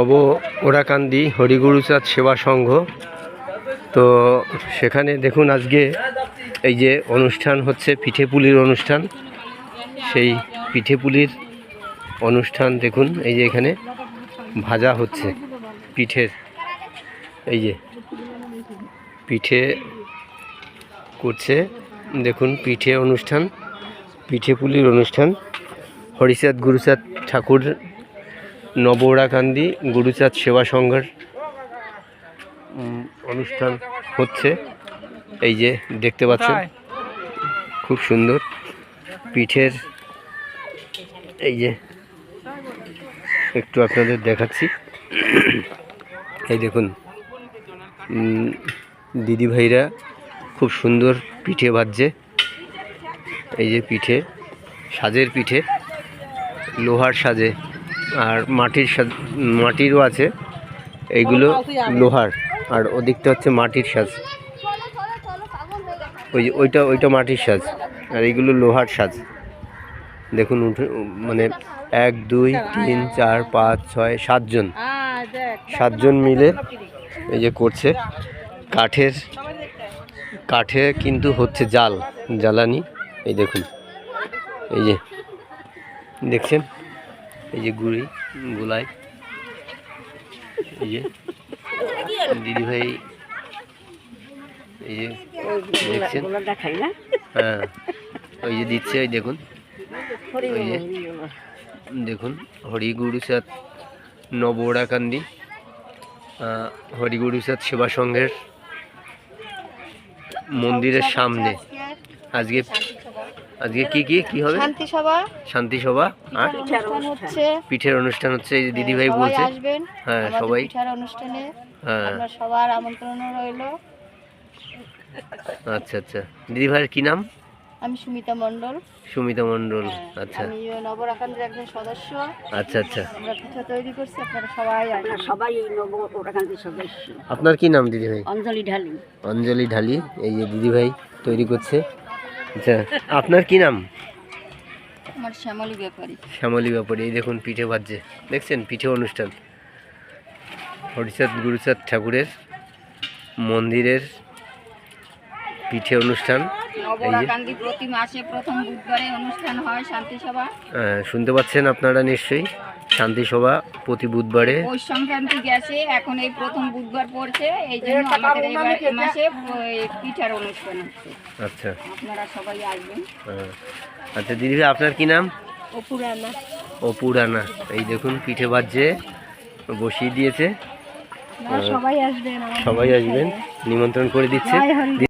নব ওরাকান্দি হরিগুরুচাঁদ সেবা সংঘ। তো সেখানে দেখুন আজকে এই যে অনুষ্ঠান হচ্ছে, পিঠেপুলির অনুষ্ঠান। সেই পিঠেপুলির অনুষ্ঠান দেখুন, এই যে এখানে ভাজা হচ্ছে পিঠের। এই যে পিঠে করছে, দেখুন পিঠে অনুষ্ঠান, পিঠেপুলির অনুষ্ঠান। হরিচাঁদ গুরুচাঁদ ঠাকুর নবরাকান্দি গুরুচাঁদ সেবা সংঘের উম, অনুষ্ঠান হচ্ছে। এই যে দেখতে পাচ্ছেন খুব সুন্দর। পিঠের এই যে একটু আপনাদের দেখাচ্ছি। এই দেখুন উম, দিদিভাইরা খুব সুন্দর পিঠে ভাজছে এই যে পিঠে সাজের পিঠে লোহার সাজে। আর মাটির সাজ মাটিরও আছে। এইগুলো লোহার। আর ওদিকটা হচ্ছে মাটির সাজ। ওই ওইটা ওইটা মাটির সাজ। আর এইগুলো লোহার সাজ। দেখুন উঠে মানে এক দুই তিন চার পাঁচ ছয় সাতজন। সাতজন মিলে এই যে করছে। কাঠের কাঠে কিন্তু হচ্ছে জাল জ্বালানি। এই দেখুন। এই যে দেখছেন? এই যে গুড়ি গুলাই। এই যে দিদিভাই এই যে দেখছেন? হ্যাঁ ওই যে দিচ্ছে ওই দেখুন। ওই যে দেখুন হরিগুরুচাঁদ নবরাকান্দি আহ, হরিগুরুচাঁদ সেবা সংঘের মন্দিরের সামনে। আজকে আজকে কি কি কি হবে? শান্তি সভা। শান্তি সভা আর? হচ্ছে। পিঠের অনুষ্ঠান হচ্ছে এই যে দিদিভাই সবাই বলছে। আসবেন। হ্যাঁ সবাই। পিঠার অনুষ্ঠানে হ্যাঁ। আপনার সবার আমন্ত্রণ রইল। আচ্ছা আচ্ছা। দিদিভাইয়ের কি নাম? আমি সুমিতা মণ্ডল। সুমিতা মণ্ডল হ্যাঁ, আচ্ছা। আমি নবরাকান্দের একজন সদস্য। আচ্ছা আচ্ছা। আমরা পিঠা তৈরি করছি আপনারা সবাই সবাই এই নব ওরাকান্তি সদস্য। আপনার কি নাম দিদিভাই অঞ্জলি ঢালি। অঞ্জলি ঢালি এই যে দিদিভাই তৈরি করছে। আচ্ছা আপনার কি নাম? আমার শ্যামলী ব্যাপারী। শ্যামলী ব্যাপারী এই দেখুন পিঠে ভাজছে দেখছেন পিঠে অনুষ্ঠান? হরিচাঁদ গুরুচাঁদ ঠাকুরের মন্দিরের পিঠে অনুষ্ঠান। প্রতি মাসে প্রথম বুধবারে অনুষ্ঠান হয় শান্তি সভা শুনতে পাচ্ছেন আপনারা নিশ্চয়ই। শান্তি সভা প্রতি বুধবারে। পৌষ সংক্রান্তি গেছে এখন এই প্রথম বুধবার পড়ছে এই জন্য আমাদের এবার এ মাসে পিঠার অনুষ্ঠান হচ্ছে। আচ্ছা। আপনারা সবাই আসবেন। আহ, আচ্ছা দিদিভাই আপনার কি নাম? অপুরানা। অপু রানা এই দেখুন পিঠে ভাজছে বসিয়ে দিয়েছে। সবাই আসবেন সবাই আসবেন নিমন্ত্রণ করে দিচ্ছে।